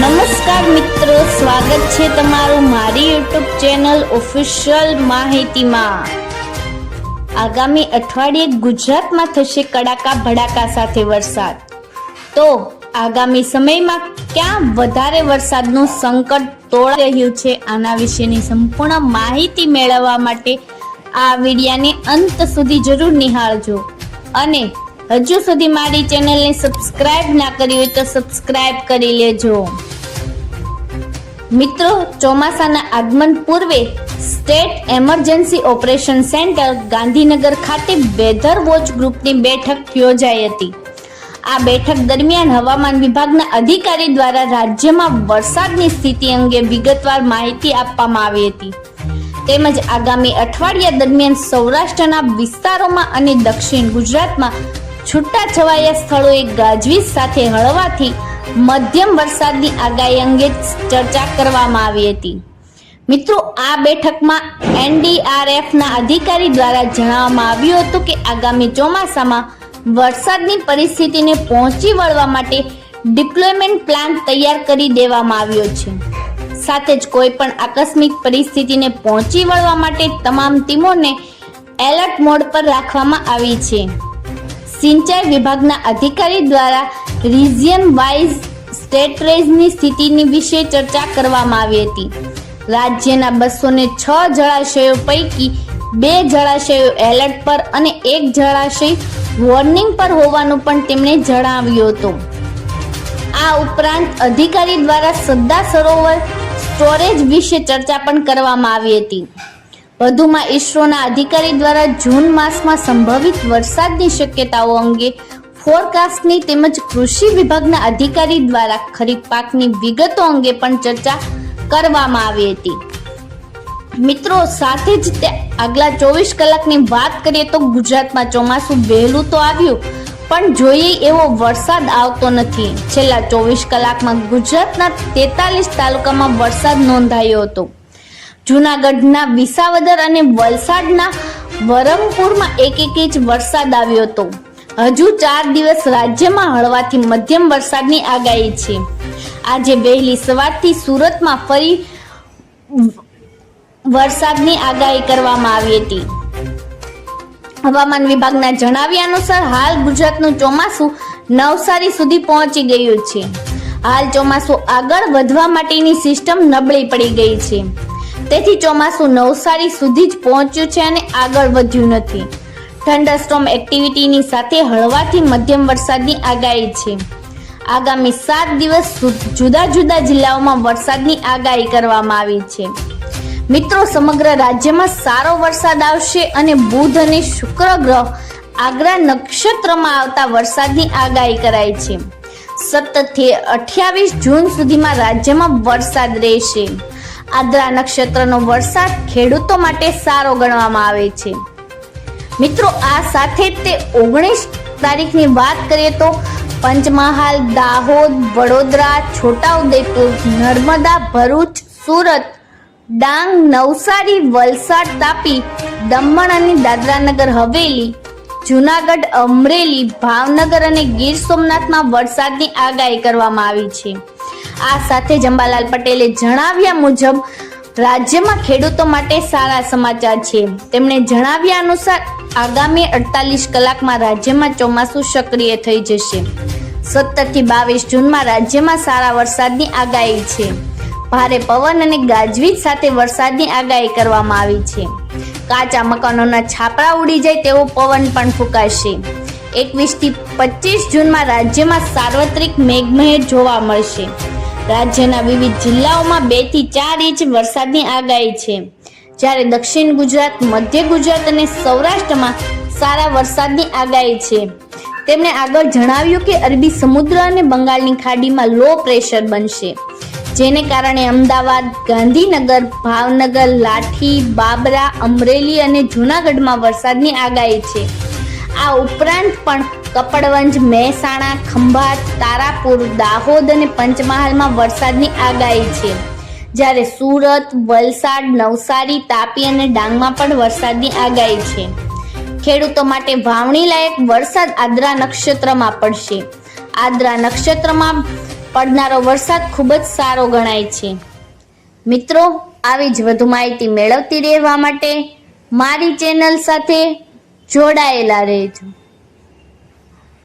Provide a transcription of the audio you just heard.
નમસ્કાર મિત્રો, સ્વાગત છે તમારું મારી યુટ્યુબ ચેનલ ઓફિશિયલ માહિતીમાં. આગામી અઠવાડિયે ગુજરાતમાં થશે કડાકા ભડાકા સાથે વરસાદ. તો આગામી સમયમાં ક્યાં વધારે વરસાદનું સંકટ તોડાઈ રહ્યું છે, આના વિશેની સંપૂર્ણ માહિતી મેળવવા માટે આ વિડિયાને અંત સુધી જરૂર નિહાળજો. અને હજુ સુધી મારી ચેનલને સબસ્ક્રાઇબ ના કરી હોય તો સબસ્ક્રાઇબ કરી લેજો. મિત્રો, ચોમાસાના આગમન પૂર્વે state emergency operation centre Gandhinagar ખાતે વેધર વોચ ગ્રુપની બેઠક યોજાઈ હતી. આ બેઠક દરમિયાન હવામાન વિભાગના અધિકારી દ્વારા રાજ્યમાં વરસાદની સ્થિતિ અંગે વિગતવાર માહિતી આપવામાં આવી હતી. તેમજ આગામી અઠવાડિયા દરમિયાન સૌરાષ્ટ્રના વિસ્તારોમાં અને દક્ષિણ ગુજરાતમાં છૂટાછવાયા સ્થળોએ ગાજવીજ સાથે હળવાથી મધ્યમ વરસાદની આગાહી અંગે ચર્ચા કરવામાં આવી હતી. મિત્રો, આ બેઠકમાં એનડીઆરએફના અધિકારી દ્વારા જણાવવામાં આવ્યું હતું કે આગામી ચોમાસામાં વરસાદની પરિસ્થિતિને પહોંચી વળવા માટે ડિપ્લોયમેન્ટ પ્લાન તૈયાર કરી દેવામાં આવ્યો છે. સાથે જ કોઈ પણ આકસ્મિક પરિસ્થિતિને પહોંચી વળવા માટે તમામ ટીમોને એલર્ટ મોડ પર રાખવામાં આવી છે. સિંચાઈ વિભાગના અધિકારી દ્વારા રિજિયન વાઇઝ સ્ટેટરેજની સ્થિતિની વિશે ચર્ચા કરવામાં આવી હતી. રાજ્યના બસો ને છ જળાશયો પૈકી બે જળાશયો એલર્ટ પર અને એક જળાશય વોર્નિંગ પર હોવાનું પણ તેમણે જણાવ્યું હતું. આ ઉપરાંત અધિકારી દ્વારા સરદાર સરોવર સ્ટોરેજ વિશે ચર્ચા પણ કરવામાં આવી હતી. વધુમાં ઇસરોના અધિકારી દ્વારા જૂન માસમાં સંભવિત વરસાદની શક્યતાઓ અંગે ફોરકાસ્ટની તેમજ કૃષિ વિભાગના અધિકારી દ્વારા ખરીફ પાકની વિગતો અંગે પણ ચર્ચા કરવામાં આવી હતી. મિત્રો, સાથે જ તે આગલા ચોવીસ કલાકની વાત કરીએ તો ગુજરાતમાં ચોમાસું વહેલું તો આવ્યું, પણ જોઈએ એવો વરસાદ આવતો નથી. છેલ્લા ચોવીસ કલાકમાં ગુજરાતના તેતાલીસ તાલુકામાં વરસાદ નોંધાયો હતો. જૂનાગઢના વિસાવદર અને વલસાડના વરમપુરમાં એક એક ઇંચ વરસાદ આવ્યો હતો. હજુ ચાર દિવસ રાજ્યમાં હળવાથી મધ્યમ વરસાદની આગાહી છે. આજે વહેલી સવારથી સુરતમાં ફરી વરસાદની આગાહી કરવામાં આવી હતી. હવામાન વિભાગના જણાવ્યા અનુસાર હાલ ગુજરાતનું ચોમાસું નવસારી સુધી પહોંચી ગયું છે. હાલ ચોમાસું આગળ વધવા માટેની સિસ્ટમ નબળી પડી ગઈ છે. તેથી ચોમાસું નવસારી સુધી જ પહોંચ્યું છે અને આગળ વધ્યું નથી. થંડરસ્ટોમ એક્ટિવિટીની સાથે હળવાથી મધ્યમ વરસાદની આગાહી છે. આગામી સાત દિવસ જુદા જુદા જિલ્લાઓમાં વરસાદની આગાહી કરવામાં આવી છે. મિત્રો, સમગ્ર રાજ્યમાં સારો વરસાદ આવશે અને બુધ અને શુક્ર ગ્રહ આગ્રા નક્ષત્રમાં આવતા વરસાદની આગાહી કરાઈ છે. સતતથી અઠ્યાવીસ જૂન સુધીમાં રાજ્યમાં વરસાદ રહેશે. આદ્રા નક્ષત્રનો વરસાદ ખેડૂતો માટે સારો ગણવામાં આવે છે. મિત્રો, આ સાથે તે ઓગણીસ તારીખની વાત કરીએ તો પંચમહાલ, દાહોદ, વડોદરા, છોટાઉદેપુર, નર્મદા, ભરૂચ, સુરત, ડાંગ, નવસારી, વલસાડ તાપી, દમણ અને દાદરાનગર, હવેલી, જુનાગઢ, અમરેલી, ભાવનગર અને ગીર સોમનાથમાં વરસાદની આગાહી કરવામાં આવી છે. આ સાથે જંબાલાલ પટેલે જણાવ્યા મુજબ, રાજ્યમાં ખેડૂતો માટે સારા સમાચાર છે. તેમણે જણાવ્યા અનુસાર, આગામી અડતાલીસ કલાકમાં રાજ્યમાં ચોમાસું સક્રિય થઈ જશે. સત્તરથી બાવીસ જૂનમાં રાજ્યમાં સારા વરસાદની આગાહી છે. ભારે પવન અને ગાજવીજ સાથે વરસાદની આગાહી કરવામાં આવી છે. કાચા મકાનોના છાપરા ઉડી જાય તેવો પવન પણ ફૂંકાશે. એકવીસથી પચીસ જૂનમાં રાજ્યમાં સાર્વત્રિક મેઘમહેર જોવા મળશે. રાજ્યના વિવિધ જિલ્લાઓમાં બેથી ચાર ઇંચ વરસાદની આગાહી છે. જ્યારે દક્ષિણ ગુજરાત, મધ્ય ગુજરાત અને સૌરાષ્ટ્રમાં સારા વરસાદની આગાહી છે. તેમણે આગળ જણાવ્યું કે અરબી સમુદ્ર અને બંગાળની ખાડીમાં લો પ્રેશર બનશે, જેને કારણે અમદાવાદ, ગાંધીનગર, ભાવનગર, લાઠી, બાબરા, અમરેલી અને જૂનાગઢમાં વરસાદની આગાહી છે. આ ઉપરાંત પણ કપડવંજ, મહેસાણા, ખંભાત, તારાપુર, દાહોદ અને પંચમહાલમાં વરસાદની આગાહી છે. જ્યારે સુરત, વલસાડ, નવસારી, તાપી અને ડાંગમાં પણ વરસાદની આગાહી છે. ખેડૂતો માટે વાવણી લાયક વરસાદ આદ્રા નક્ષત્રમાં પડશે. આદ્રા નક્ષત્રમાં પડનારો વરસાદ ખૂબ જ સારો ગણાય છે. મિત્રો, આવી જ વધુ માહિતી મેળવતી રહેવા માટે મારી ચેનલ સાથે જોડાયેલા રહેજો.